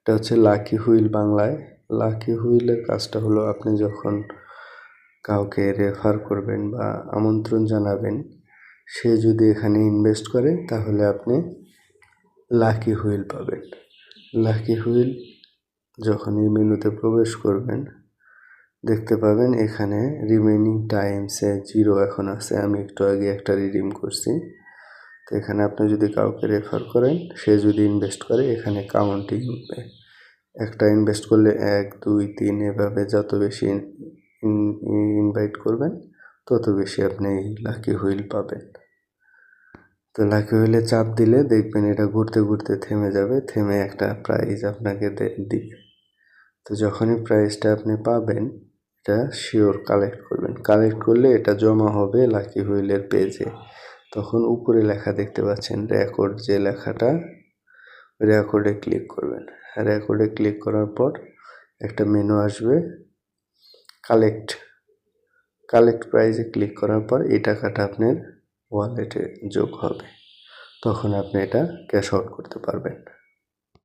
এটা হচ্ছে lucky wheel বাংলায়। লাকি হুইলের কাজটা হলো আপনি যখন কাউকে রেফার করবেন বা আমন্ত্রণ জানাবেন, সে যদি এখানে ইনভেস্ট করে, তাহলে আপনি লাকি হুইল পাবেন। লাকি হুইল যখন এই মেনুতে প্রবেশ করবেন, দেখতে পাবেন এখানে রিমেনিং টাইমসে জিরো এখন আছে। আমি একটু আগে একটা রিডিম করছি। তো এখানে আপনি যদি কাউকে রেফার করেন, সে যদি ইনভেস্ট করে, এখানে কাউন্টিং একটা ইনভেস্ট করলে এক, দুই, তিন এভাবে যত বেশি ইনভাইট করবেন, তত বেশি আপনি লাকি হুইল পাবেন। তো লাকি হুইলে চাপ দিলে দেখবেন এটা ঘুরতে ঘুরতে থেমে যাবে, থেমে একটা প্রাইজ আপনাকে দিবে। তো যখনই প্রাইজটা আপনি পাবেন, এটা শিওর কালেক্ট করবেন। কালেক্ট করলে এটা জমা হবে লাকি হুইলের পেজে তখন উপরে লেখা দেখতে পাচ্ছেন রেকর্ড যে লেখাটা রেকর্ডে ক্লিক করবেন। রেকর্ডে ক্লিক করার পর একটা মেনু আসবে কালেক্ট কালেক্ট প্রাইজে ক্লিক করার পর এই টাকাটা আপনার ওয়ালেটে যোগ হবে। তখন আপনি এটা ক্যাশ আউট করতে পারবেন।